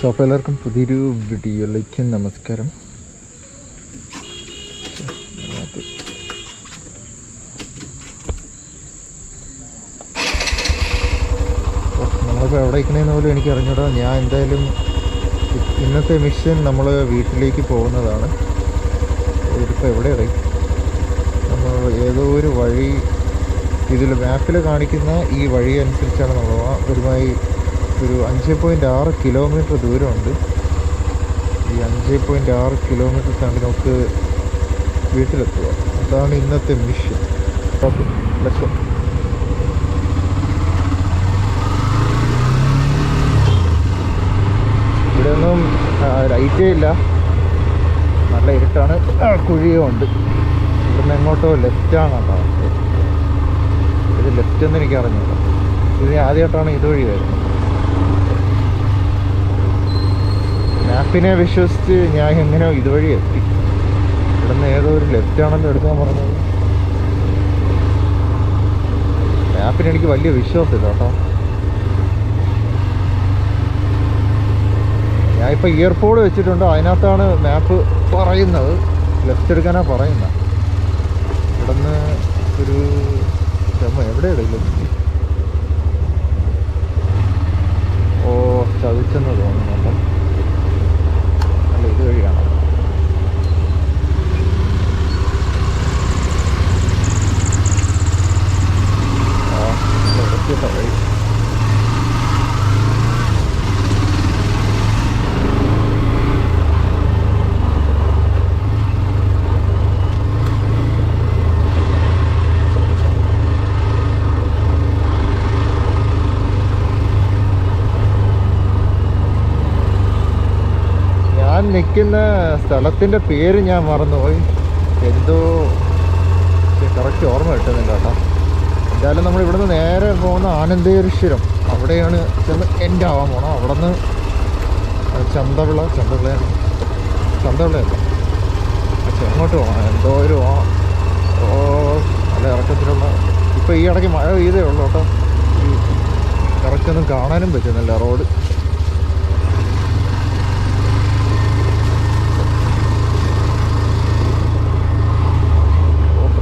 So അപ്പോൾ എല്ലാവർക്കും പുതിയൊരു വീഡിയോയിലേക്ക് നമസ്കാരം. നമ്മളിപ്പോൾ എവിടെ ഇരിക്കണേന്ന് പോലും എനിക്ക് അറിഞ്ഞൂടാ ഞാൻ എന്തായാലും ഇന്നത്തെ മിഷൻ നമ്മൾ വീട്ടിലേക്ക് പോകുന്നതാണ്. ഇതിപ്പോൾ ഇറങ്ങി? നമ്മൾ ഏതോ ഒരു വഴി ഇതിൽ മാപ്പിൽ കാണിക്കുന്ന ഈ വഴി അനുസരിച്ചാണ് നമ്മൾ. ഒരുമായി ഒരു അഞ്ച് പോയിന്റ് ആറ് കിലോമീറ്റർ ദൂരമുണ്ട്. ഈ അഞ്ച് പോയിന്റ് ആറ് കിലോമീറ്റർ താണ്ടി നമുക്ക് വീട്ടിലെത്തുക. അതാണ് ഇന്നത്തെ മിഷൻ ഓക്കെ ഇവിടെ ഒന്നും ലൈറ്റേ ഇല്ല. നല്ല ഇരുട്ടാണ്. കുഴിയോ ഉണ്ട്. ഇവിടുന്ന് എങ്ങോട്ടോ ലെഫ്റ്റാണ് കേട്ടോ ഇത് ലെഫ്റ്റ് എന്ന് എനിക്ക് അറിഞ്ഞില്ല ഇത് ആദ്യമായിട്ടാണ് ഇതുവഴി വരുന്നത്. മാപ്പിനെ വിശ്വസിച്ച് ഞാൻ എങ്ങനെയോ ഇതുവഴി എത്തി. ഇവിടുന്ന് ഏതോ ഒരു ലെഫ്റ്റ് ആണല്ലോ എടുക്കാൻ പറഞ്ഞത് മാപ്പിന് എനിക്ക് വലിയ വിശ്വാസമില്ല കേട്ടോ. ഞാൻ ഇപ്പോൾ ഇയർപോഡ് വെച്ചിട്ടുണ്ട്. അതിനകത്താണ് മാപ്പ് പറയുന്നത്. ലെഫ്റ്റ് എടുക്കാനാണ് പറയുന്നത്. ഇവിടുന്ന് ഒരു ക്ഷമ എവിടെയാണ് ലെഫ്റ്റ് ഓ ചതിച്ചെന്ന് തോന്നുന്നുണ്ട് അല്ല ഇത് വഴിയാണ് ആ ഇടയ്ക്ക് വഴി ഞാൻ നിൽക്കുന്ന സ്ഥലത്തിന്റെ പേര് ഞാൻ മറന്നുപോയി. എന്തോ കറക്റ്റ് ഓർമ്മ കിട്ടുന്നില്ല കേട്ടോ. എന്തായാലും നമ്മൾ ഇവിടുന്ന് നേരെ പോകുന്ന ആനന്ദേശ്വരം. അവിടെയാണ് ചെന്ന് എന്റെ ആവാൻ പോകണം അവിടെ നിന്ന് ചന്തവിള. ചന്തവിളയാണ് ചന്തവിളയല്ല? പക്ഷെ എങ്ങോട്ട് പോകണം എന്തോ ഒരു ഓ നല്ല ഇറക്കത്തിലുള്ള ഇപ്പോൾ ഈ ഇടയ്ക്ക് മഴ പെയ്തേ ഉള്ളൂ കേട്ടോ. ഈ കറക്റ്റൊന്നും കാണാനും പറ്റുന്നില്ല റോഡ്.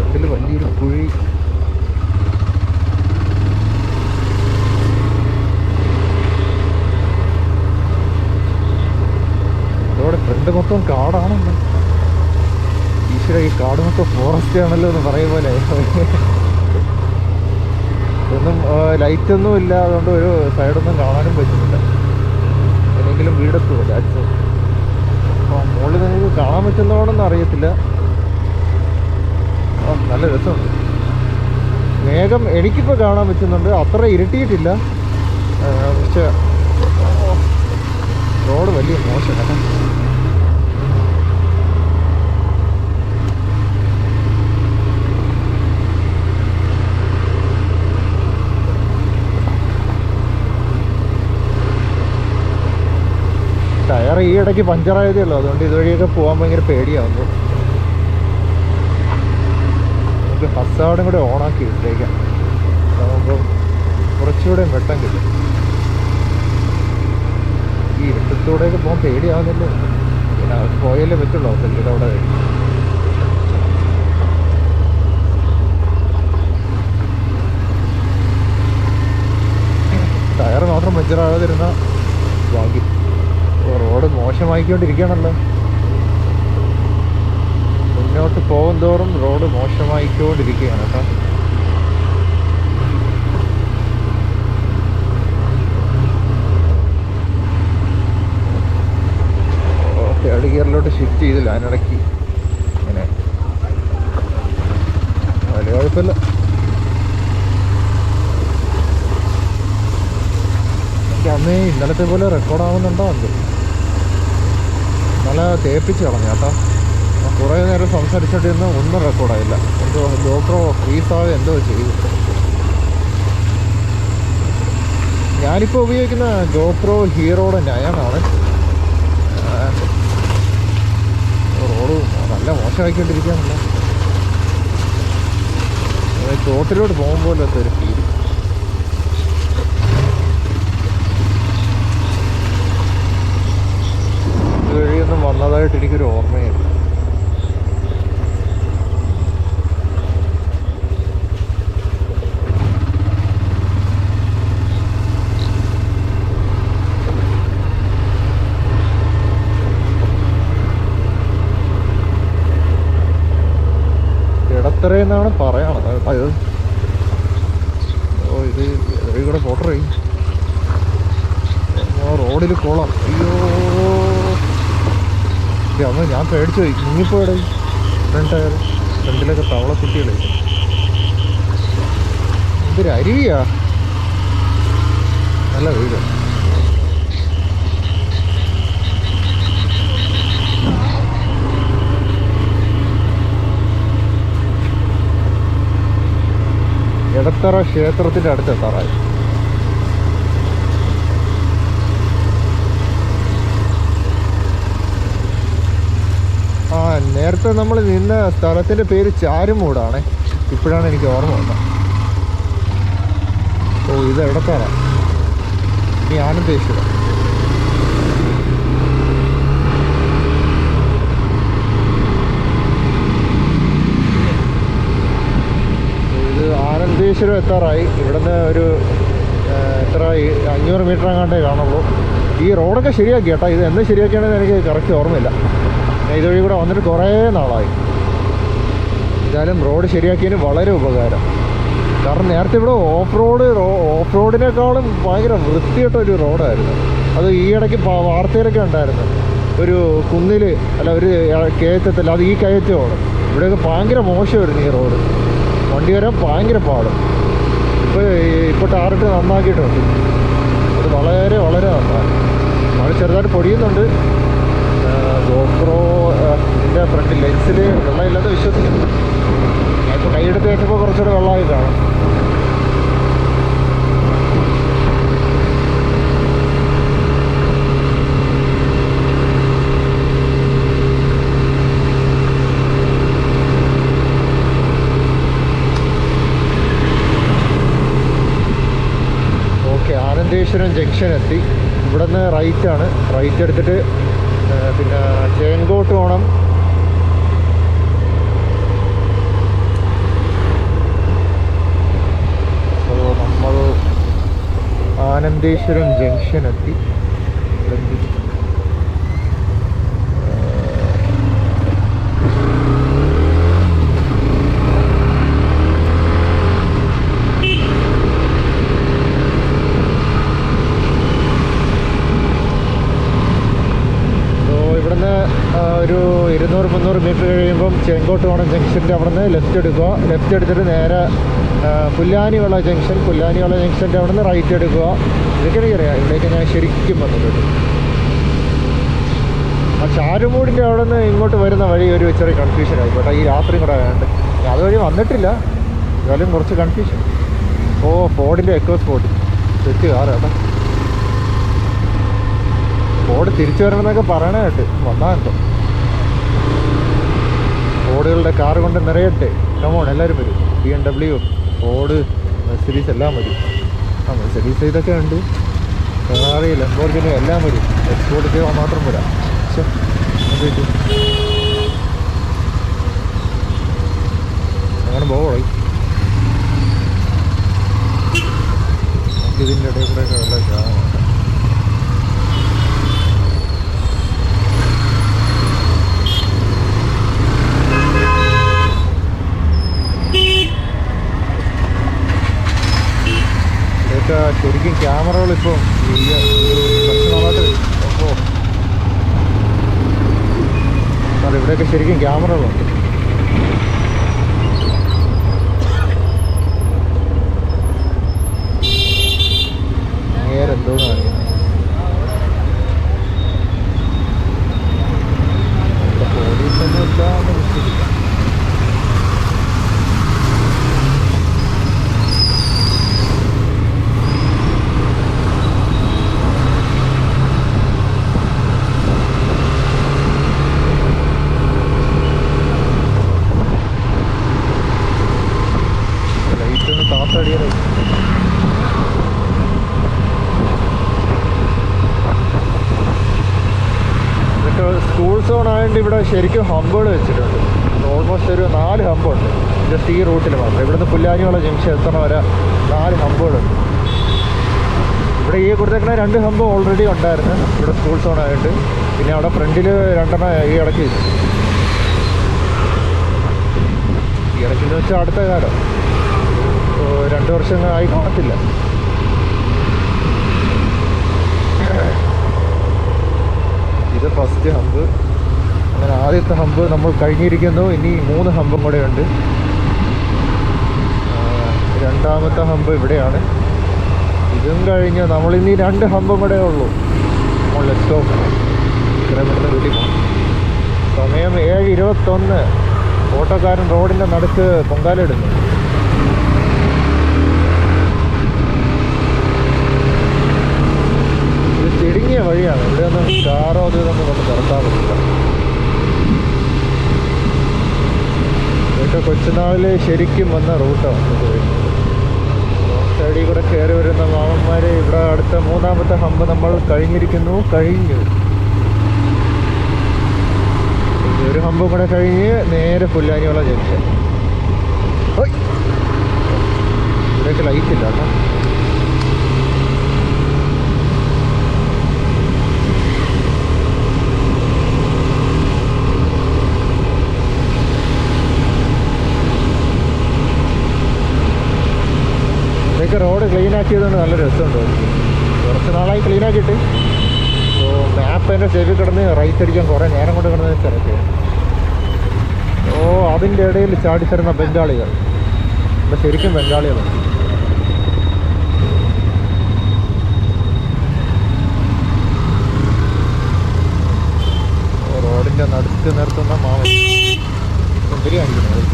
ഓ വലിയൊരു കുഴി അതോടെ ഫ്രണ്ട് മൊത്തം കാടാണല്ലോ ഈശ്വര ഈ കാട് മൊത്തം ഫോറസ്റ്റ് ആണല്ലോ എന്ന് പറയും പോലെ. ഒന്നും ലൈറ്റ് ഒന്നും ഇല്ല അതുകൊണ്ട് ഒരു സൈഡൊന്നും കാണാനും പറ്റുന്നില്ല. എന്തെങ്കിലും വീടെത്തുമല്ലോ. അച്ഛൻ. അപ്പോൾ മുകളിൽ നിങ്ങൾക്ക് കാണാൻ പറ്റുന്നതാണെന്ന് അറിയത്തില്ല. ആ, നല്ല രസമുണ്ട്. മേഘം എനിക്കിപ്പോൾ കാണാൻ പറ്റുന്നുണ്ട്. അത്ര ഇരുട്ടിയിട്ടില്ല. പക്ഷെ റോഡ് വലിയ മോശമാണ് ടയർ ഈ ഇടയ്ക്ക് പഞ്ചറായതേ ഉള്ളൂ. അതുകൊണ്ട് ഇതുവഴിയൊക്കെ പോകാൻ ഭയങ്കര പേടിയാവുന്നു. നമുക്ക് ഹസാർഡും കൂടെ ഓണാക്കി ഇട്ടേക്കാം. അതാകുമ്പം കുറച്ചുകൂടെ വെട്ടം കിട്ടും. ഈ ഇരുട്ടത്തൂടെയൊക്കെ പോകാൻ പേടിയാവുന്നില്ല. പിന്നെ പോയാലേ പറ്റുള്ളൂ. അവർക്ക് അവിടെ ടയർ മാത്രം പഞ്ചറാകാതിരുന്ന ഭാഗ്യം. ഓ, റോഡ് മോശമായിക്കൊണ്ടിരിക്കുകയാണല്ലോ. മുന്നോട്ട് പോകും തോറും റോഡ് മോശമായിക്കൊണ്ടിരിക്കുകയാണ് കേട്ടോ. തേർഡ് ഷിഫ്റ്റ് ചെയ്തില്ല അതിനിടയ്ക്ക് ഇങ്ങനെ. വലിയ കുഴപ്പമില്ല. എനിക്ക് അന്ന് ഇന്നലത്തെ പോലെ റെക്കോർഡാവുന്നുണ്ടോ എന്ത്? നല്ല തേപ്പിച്ച് കളഞ്ഞു കേട്ടോ. കുറേ നേരം സംസാരിച്ചിട്ടിരുന്ന് ഒന്നും റെക്കോർഡായില്ല എന്തോ ഡോക്ടറോ ഫ്രീസാവോ എന്തോ ചെയ്തു. ഞാനിപ്പോൾ ഉപയോഗിക്കുന്ന ഗോപ്രോ ഹീറോയുടെ നയനാണ് റോഡ് നല്ല മോശമായിക്കൊണ്ടിരിക്കുകയാണല്ലോ. തോട്ടിലോട്ട് പോകുമ്പോലത്തെ ഒരു ഫീൽ വന്നതായിട്ട് എനിക്കൊരു ഓർമ്മയില്ല. ഇടത്തറയെന്നാണ് പറയണത്? കേട്ടോ ഇത് ഓ ഇത് ഇതിൽ കൂടെ ഫോട്ടോ ഓ റോഡിൽ കോളം അയ്യോ. അന്ന് ഞാൻ പേടിച്ചു പോയി. മുങ്ങിപ്പോയുടെ ഫ്രണ്ട് ടയർ ഫ്രണ്ടിലൊക്കെ തവള കുട്ടികളെ. ഇതൊരു അരുവിയാ. നല്ല വീട് എടത്തറ ക്ഷേത്രത്തിന്റെ അടുത്ത് എത്താറായി. ആ നേരത്തെ നമ്മൾ നിന്ന സ്ഥലത്തിന്റെ പേര് ചാരുമൂടാണ്. ഇപ്പോഴാണ് എനിക്ക് ഓർമ്മ വന്നത്. ഓ ഇത് എടത്തറ. ഇനി ആനന്ദേശ്വരം ഇത് ആനന്ദേശ്വരം എത്താറായി. ഇവിടുന്ന് ഒരു എത്രയായി അഞ്ഞൂറ് മീറ്റർ അങ്ങാണ്ടേ കാണുള്ളൂ. ഈ റോഡൊക്കെ ശരിയാക്കി കേട്ടോ. ഇത് എന്ന് ശരിയാക്കിയാണെന്ന് എനിക്ക് കറക്റ്റ് ഓർമ്മയില്ല. ഇതുവഴി കൂടെ വന്നിട്ട് കുറേ നാളായി. എന്തായാലും റോഡ് ശരിയാക്കിയതിന് വളരെ ഉപകാരം. കാരണം നേരത്തെ ഇവിടെ ഓഫ് റോഡ് ഓഫ് റോഡിനേക്കാളും ഭയങ്കര വൃത്തിയിട്ട ഒരു റോഡായിരുന്നു. അത് ഈ ഇടയ്ക്ക് വാർത്തയിലൊക്കെ ഉണ്ടായിരുന്നു. ഒരു കുന്നിൽ അല്ല ഒരു കയറ്റത്തില്ല അത് ഈ കയറ്റമാണ്. ഇവിടെയൊക്കെ ഭയങ്കര മോശമായിരുന്നു ഈ റോഡ്. വണ്ടി വരാൻ ഭയങ്കര പാടും. ഇപ്പോൾ ഇപ്പോൾ ടാറിട്ട് നന്നാക്കിയിട്ടുണ്ട്. അത് വളരെ വളരെ നന്നായി. മഴ ചെറുതായിട്ട് പൊടിയുന്നുണ്ട് ഗോപ്രോ ഇതിന്റെ ഫ്രണ്ട് ലെൻസിൽ വെള്ളമില്ലാതെ വിശ്വസിക്കുന്നു ഞാനിപ്പോൾ കൈയെടുത്ത് വെച്ചപ്പോൾ കുറച്ചുകൂടെ വെള്ളമായി കാണും ഓക്കെ ആനന്ദേശ്വരം ജംഗ്ഷൻ എത്തി. ഇവിടെ നിന്ന് റൈറ്റാണ് റൈറ്റ് എടുത്തിട്ട് പിന്നെ ചേങ്കോട്ട് പോകണം ആനന്ദേശ്വരം ജംഗ്ഷൻ എത്തി ഇവിടുന്ന് സോ ഇവിടുന്ന് ആ, ഒരു ഇരുന്നൂറ് കഴിയുമ്പം ചെങ്കോട്ട് കഴിയുമ്പം ചെങ്കോട്ടുകോണം ജംഗ്ഷന്റെ അവിടുന്ന് ലെഫ്റ്റ് എടുക്കുക. ലെഫ്റ്റ് എടുത്തിട്ട് നേരെ പുല്ലാനിയുള്ള ജംഗ്ഷൻ പുല്ലാനിവള ജംഗ്ഷന്റെ അവിടുന്ന് റൈറ്റ് എടുക്കുക. ഇതൊക്കെ എനിക്കറിയാം ഇവിടേക്ക് ഞാൻ ശരിക്കും വന്നിട്ടുണ്ട് ആ ചാരുമൂടിന്റെ അവിടെ നിന്ന് ഇങ്ങോട്ട് വരുന്ന വഴി ഒരു ചെറിയ കൺഫ്യൂഷൻ ആയിക്കോട്ടെ ഈ രാത്രി കൂടെ ആയതുകൊണ്ട് അതുവഴി വന്നിട്ടില്ല. എന്നാലും കുറച്ച് കൺഫ്യൂഷൻ ഓ ഫോർഡിന്റെ എക്കോ സ്പോട്ട് തെറ്റ് കാറ് ഫോഡ് ഫോർഡ് തിരിച്ചു വരണമെന്നൊക്കെ പറയണ കേട്ട്. വന്നാൽ എന്തോ ഫോർഡുകളുടെ കാർ കൊണ്ട് നിറയട്ടെ. കമോൺ എല്ലാവരും വരും. B M W Ford Mercedes എല്ലാം വരും. ആ മെഴ്സഡീസ് ഇതൊക്കെ ഉണ്ട്. ഫെറാറി ലംബോർഗിനി എല്ലാം വരും. എക്സ്പോർട്ട് ചെയ്യാൻ മാത്രം വരാം. അങ്ങനെ പോകോളി നമുക്ക് ഇതിന്റെ ഇടയിൽ കൂടെ വെള്ളം കാണാം ഇതൊക്കെ ശരിക്കും ഓ. സാർ ഇവിടെയൊക്കെ ശരിക്കും ക്യാമറകളുണ്ട് നേരെ എന്തോ കാണിക്കുന്നത് പോലീസൊന്നും ഇല്ല എന്ന് വിശ്വസിക്കാം ലൈറ്റ് ഒന്ന് താത്തടിയാലോ സ്കൂൾ ഇവിടെ ശരിക്കും ഹമ്പുകൾ വെച്ചിട്ടുണ്ട്. ഓൾമോസ്റ്റ് ഒരു നാല് ഹമ്പുണ്ട്. ജസ്റ്റ് ഈ റൂട്ടിൽ മാത്രം. ഇവിടുന്ന് പുല്ലാനിയുള്ള ജംഗ്ഷൻ എത്തണ വരെ നാല് ഹമ്പുകളുണ്ട് ഇവിടെ ഈ കൊടുത്തേക്കണ രണ്ട് ഹമ്പ് ഓൾറെഡി ഉണ്ടായിരുന്നു. ഇവിടെ സ്കൂൾ സോൺ ആയിട്ട്. പിന്നെ അവിടെ ഫ്രണ്ടിൽ രണ്ടെണ്ണം ഈ ഇടയ്ക്ക് ഈ ഈ ഇടയ്ക്കെന്ന് വെച്ചാൽ അടുത്ത കാലം. രണ്ട് വർഷം ആയി കാണത്തില്ല. ഇത് ഫസ്റ്റ് ഹമ്പ്. ആദ്യത്തെ ഹമ്പ് നമ്മൾ കഴിഞ്ഞിരിക്കുന്നു. ഇനി മൂന്ന് ഹമ്പും കൂടെ ഉണ്ട്. രണ്ടാമത്തെ ഹമ്പ് ഇവിടെയാണ്. ഇതും കഴിഞ്ഞ് ഇനി രണ്ട് ഹമ്പും കൂടെ ഉള്ളൂ. നമ്മൾ ലെറ്റോ പെട്ടെന്ന് വീട്ടിൽ പോകും സമയം ഏഴ് ഇരുപത്തൊന്ന്. ഓട്ടോക്കാരൻ റോഡിന്റെ നടുക്ക് പൊങ്കാലിടുന്നു ഇത് തിടുങ്ങിയ വഴിയാണ്. ഇവിടെ ഒന്നും കാറോ അത് കൊണ്ട് കൊച്ചുനാളിൽ ശരിക്കും വന്ന റൂട്ടാണ് സൈഡിൽ കൂടെ കയറി വരുന്ന മാമന്മാർ ഇവിടെ അടുത്ത മൂന്നാമത്തെ ഹമ്പ് നമ്മൾ കഴിഞ്ഞിരിക്കുന്നു. കഴിഞ്ഞു. ഒരു ഹമ്പ് കൂടെ കഴിഞ്ഞ് നേരെ പുല്ലാനിയോള ജംഗ്ഷൻ. ഇവിടെയൊക്കെ ലൈറ്റ് ഇല്ല കേട്ടോ. ഇതൊക്കെ റോഡ് ക്ലീൻ ആക്കിയതുകൊണ്ട് നല്ല രസമുണ്ട്. കുറച്ച് നാളായി ക്ലീൻ ആക്കിയിട്ട്. ഓ മാപ്പ് എന്റെ ചെവി കിടന്ന് റൈറ്റ് അടിക്കാൻ കുറേ നേരം കൊണ്ട് കിടന്ന് തിരക്ക്. ഓ അതിന്റെ ഇടയിൽ ചാടിത്തരുന്ന ബംഗാളികൾ. ഇവിടെ ശരിക്കും ബംഗാളികളാണ് റോഡിന്റെ നടുക്ക് നിർത്തുന്ന മാവൻ എന്തിരി കാണിക്കുന്നത്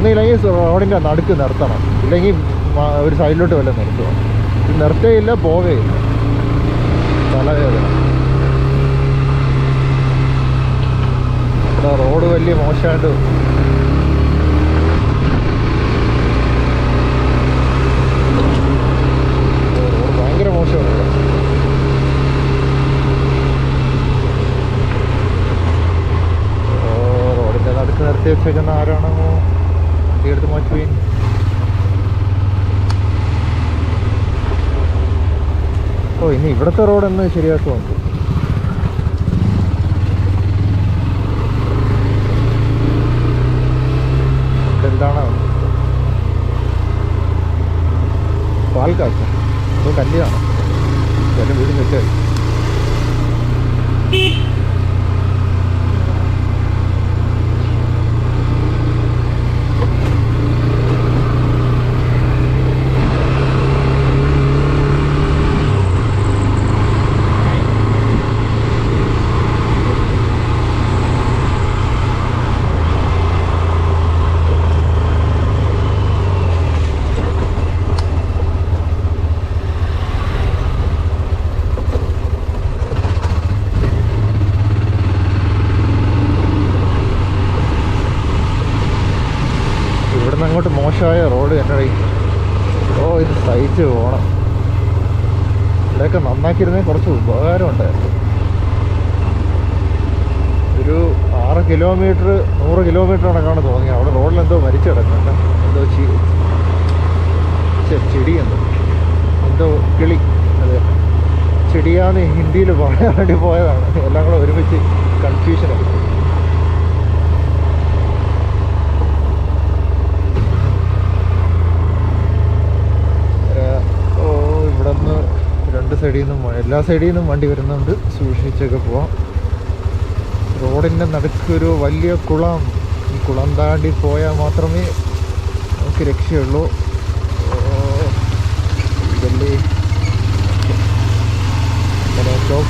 ഒന്നുമില്ലെങ്കിൽ റോഡിന്റെ നടുക്ക് നിർത്തണം. ഇല്ലെങ്കിൽ ഒരു സൈഡിലോട്ട് വല്ല നിർത്തുക. നിർത്തേയില്ല പോവേയില്ല. തലവേദന. റോഡ് വലിയ മോശമായിട്ട് ആരാണോ വണ്ടി എടുത്ത് മാറ്റുകയും ഓ ഇനി ഇവിടുത്തെ റോഡ് എന്ന് ശരിയാക്കുന്നുണ്ട് എന്താണ്? പാൽക്കാച്ച. അപ്പോൾ കല്യാണം. എന്റെ വീട് വെച്ചാൽ ഇവിടുന്ന് അങ്ങോട്ട് മോശമായ റോഡ് എന്റെ ഓ ഇത് സഹിച്ച് പോകണം നന്നാക്കിയിരുന്നെങ്കിൽ കുറച്ച് ഉപകാരം ഉണ്ടായിരുന്നു ഒരു ആറ് കിലോമീറ്റർ നൂറ് കിലോമീറ്റർ കണക്കാണ് തോന്നി അവിടെ റോഡിൽ എന്തോ മരിച്ചു കിടക്കുന്നുണ്ട്. എന്തോ ചെടി എന്തോ എന്തോ കിളി. അതെ ചെടിയാന്ന് ഹിന്ദിയിൽ പറയാൻ വേണ്ടി പോയതാണ്. എല്ലാം കൂടെ ഒരുമിച്ച് കൺഫ്യൂഷനായി ഏഹ്, ഓ ഇവിടെ നിന്ന് രണ്ട് സൈഡിൽ നിന്നും എല്ലാ സൈഡിൽ നിന്നും വണ്ടി വരുന്നുണ്ട്. സൂക്ഷിച്ചൊക്കെ പോവാം. റോഡിന്റെ നടുക്ക് ഒരു വലിയ കുളം. ഈ കുളം താണ്ടി പോയാൽ മാത്രമേ നമുക്ക് രക്ഷയുള്ളൂ.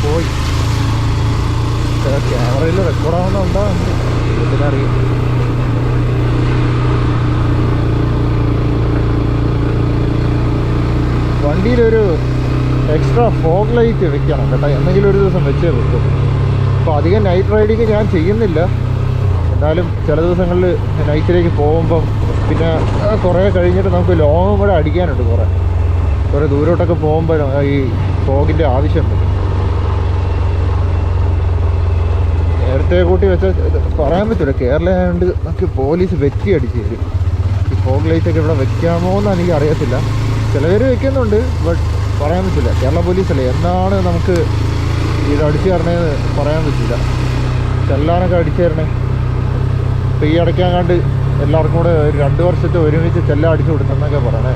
പോയി. ക്യാമറയിൽ റെക്കോർഡാവുന്നുണ്ടോ ഇതിനറിയാം. വണ്ടിയിലൊരു എക്സ്ട്രാ ഫോഗ് ലൈറ്റ് വെക്കണം കേട്ടോ. എന്തെങ്കിലും ഒരു ദിവസം വെച്ചേ വെക്കും. അപ്പോൾ അധികം നൈറ്റ് റൈഡിങ് ഞാൻ ചെയ്യുന്നില്ല. എന്നാലും ചില ദിവസങ്ങളിൽ നൈറ്റിലേക്ക് പോകുമ്പം പിന്നെ കുറേ കഴിഞ്ഞിട്ട് നമുക്ക് ലോങ്ങും കൂടെ അടിക്കാനുണ്ട് കുറേ. കുറേ ദൂരോട്ടൊക്കെ പോകുമ്പോൾ ഈ ഫോഗിന്റെ ആവശ്യമുണ്ട്. നേരത്തെ കൂട്ടി വെച്ചാൽ പറയാൻ പറ്റില്ല കേരള ആയതുകൊണ്ട് നമുക്ക് പോലീസ് വെറ്റി അടിച്ച് തരും. ഈ ഫോഗ് ലൈറ്റൊക്കെ ഇവിടെ വെക്കാമോ എന്ന് എനിക്ക് അറിയത്തില്ല. ചിലവർ വെക്കുന്നുണ്ട് ബട്ട് പറയാൻ പറ്റില്ല. കേരള പോലീസല്ലേ? എന്നാണ് നമുക്ക് ഇത് അടിച്ചു തരണേന്ന് പറയാൻ പറ്റില്ല. ചെല്ലാനൊക്കെ അടിച്ചു തരണേ? ഇപ്പം ഈ അടയ്ക്കാങ്ങാണ്ട് എല്ലാവർക്കും കൂടെ ഒരു രണ്ട് വർഷത്തെ ഒരുമിച്ച് ചെല്ല അടിച്ചു കൊടുത്തെന്നൊക്കെ പറയണേ.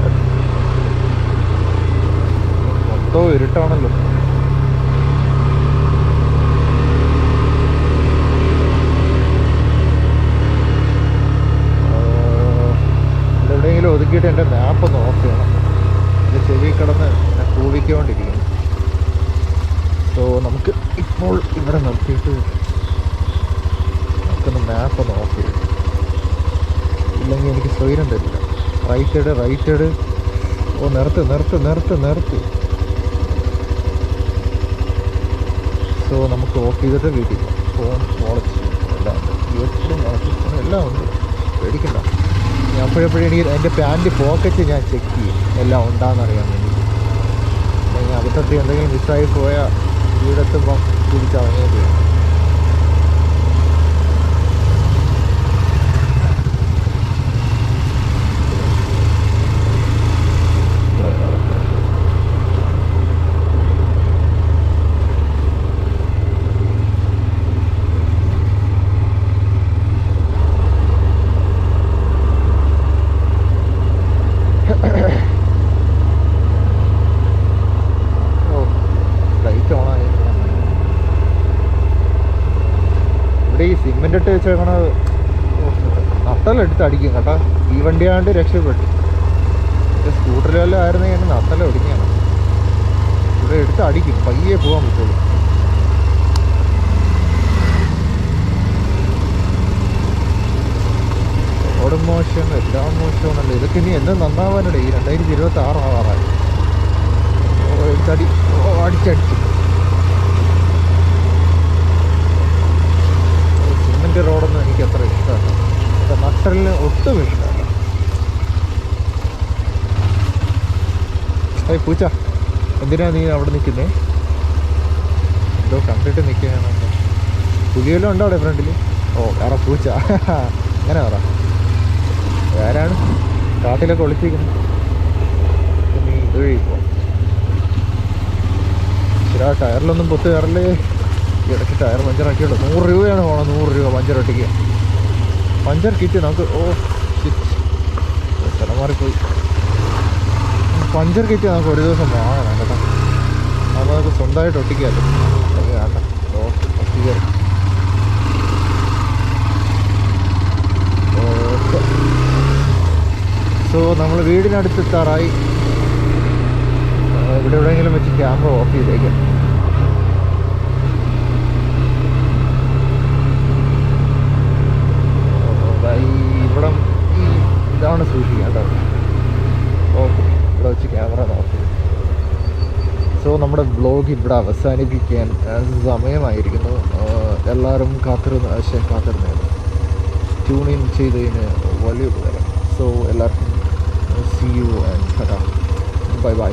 മൊത്തം ഇരുട്ടാണല്ലോ. എവിടെയെങ്കിലും ഒതുക്കിയിട്ട് എന്റെ മാപ്പ് ചെയ്യണം. എന്റെ ചെവി കിടന്ന് കൂവിക്കൊണ്ടിരിക്കുന്നു സോ നമുക്ക് ഇപ്പോൾ ഇവിടെ നിർത്തിയിട്ട് നമുക്കൊന്ന് മാപ്പ് നോക്കി. ഇല്ലെങ്കിൽ എനിക്ക് സ്വൈരം തരില്ല. റൈറ്റ് സൈഡ് റൈറ്റ് സൈഡ് ഓ നിർത്ത് നിർത്ത് നിർത്ത് നിർത്ത്. സോ നമുക്ക് ഓഫ് ചെയ്തിട്ട് വീട്ടിൽ ഫോൺ വാളറ്റ് എല്ലാം ഉണ്ട്. വാളറ്റ് ഫോൺ എല്ലാം ഉണ്ട്. പേടിക്കണ്ട. ഞാൻ അപ്പോഴെപ്പോഴും എനിക്ക് എന്റെ പാന്റ് പോക്കറ്റ് ഞാൻ ചെക്ക് ചെയ്യും. എല്ലാം ഉണ്ടാകുന്നറിയാൻ വേണ്ടി. അബദ്ധത്തിൽ എന്തെങ്കിലും മിസ്സായി പോയാൽ വീടെത്തുമ്പം തിരിച്ചറിഞ്ഞേണ്ടി വരും ഓ ലൈറ്റ് ഓണായി ഇവിടെ ഈ സിമെന്റ് ഇട്ട് വെച്ചേക്കണ നട്ടലെടുത്ത് അടിക്കും കേട്ടോ. ഈ വണ്ടിയാണ്ട് രക്ഷപ്പെട്ടു. വല്ലതും ആയിരുന്നെങ്കിൽ നത്തല ഒടിഞ്ഞാണ്. ഇവിടെ എടുത്ത് അടിക്കും. പയ്യെ പോകാൻ പറ്റുള്ളൂ. മോശം എല്ലാം മോശമാണല്ലോ. ഇതൊക്കെ ഇനി എന്ത് നന്നാവാനുണ്ട് ഈ രണ്ടായിരത്തി ഇരുപത്തി ആറ് ആറായി എടുത്തടി അടിച്ചടിച്ചു. സിമെന്റ് റോഡൊന്നും എനിക്ക് അത്ര ഇഷ്ടമല്ല. നട്ടലിന് ഒട്ടും ഇഷ്ടമല്ല. ഏയ് പൂച്ച എന്തിനാ നീ അവിടെ നിൽക്കുന്നേ? എന്തോ കണ്ടിട്ട് നിൽക്കുകയാണ് പുലിയെല്ലാം ഉണ്ടോ അവിടെ ഫ്രണ്ടിൽ ഓ വേറെ പൂച്ച. അങ്ങനെ പറ. ആരാണ്? കാട്ടിലൊക്കെ ഒളിച്ചിരിക്കുന്നത് നീ പോ. ശരി ടയറിലൊന്നും പൊത്ത് കയറല്ലേ? ഇടയ്ക്ക് ടയർ പഞ്ചറാക്കിയുള്ളൂ. നൂറ് രൂപയാണ് പോകണം നൂറ് രൂപ പഞ്ചർ ഒട്ടിക്കുക പഞ്ചർ കിറ്റ് നമുക്ക് ഓ സ്ഥലം മാറിപ്പോയി. പഞ്ചർ കിറ്റ് നമുക്ക് ഒരു ദിവസം വാങ്ങണം കേട്ടോ. അപ്പോൾ നമുക്ക് സ്വന്തമായിട്ട് ഒട്ടിക്കാമല്ലോ സോ നമ്മൾ വീടിനടുത്ത് എത്താറായി ഇവിടെ എവിടെയെങ്കിലും വെച്ച് ക്യാമറ ഓഫ് ചെയ്തേക്കാം ഓ, ഈ ഇവിടെ ഈ ഇതാണ് കേട്ടോ. ഓക്കെ ഇവിടെ വെച്ച് ക്യാമറ നോക്കി. സോ നമ്മുടെ വ്ലോഗ് ഇവിടെ അവസാനിപ്പിക്കാൻ സമയമായിരിക്കുന്നു. എല്ലാവരും കാത്തിരുന്ന് പക്ഷേ കാത്തിരുന്നു. ട്യൂൺ ഇൻ ചെയ്തതിന് വലിയ ഉപകാരം. സോ എല്ലാവർക്കും see you and bye bye